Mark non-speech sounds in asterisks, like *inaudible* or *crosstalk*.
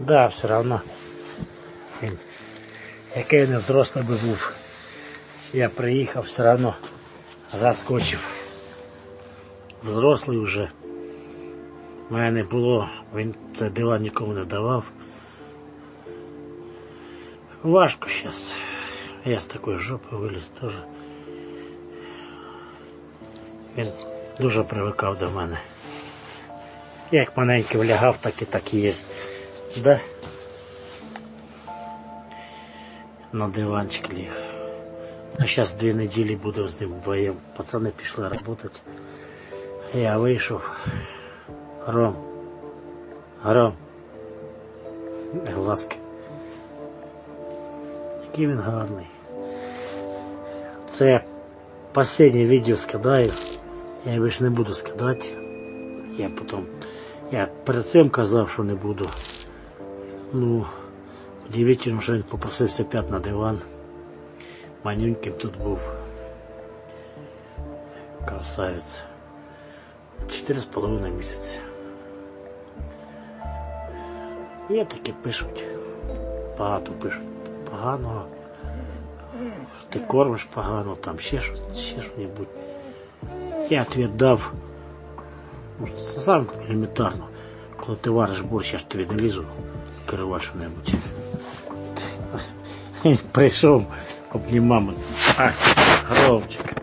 Да, все равно. Який не взрослий би був. Я приїхав, все одно заскочив. Взрослий вже. У мене не було, він це диван нікому не давав. Важко зараз. Я з такої жопи виліз теж. Він дуже привикав до мене. Як маленький влягав, так і так і є. Да? На диванчик ліг. А зараз дві неділі буду з ним вдвоєм. Пацани пішли працювати. Я вийшов. Гром. Гром. Глазки. Який він гарний. Це я останнє відео скидаю. Я його більше не буду скидати. Я потім. Я перед цим казав, що не буду. Ну, удивительно, що він попросився п'ять на диван. Манюньким тут був. Красавець. Чотири з половиною місяці. Є такі пишуть. Багато пишуть. Поганого. Ти кормиш погано, там ще щось, ще що-небудь. Я ответ дав. Ну, Сам елементарно. Коли ти вариш борщ, я ж тобі не лізу керувати що-небудь. *laughs* Прийшов, обнімав. мене. А, Громчик.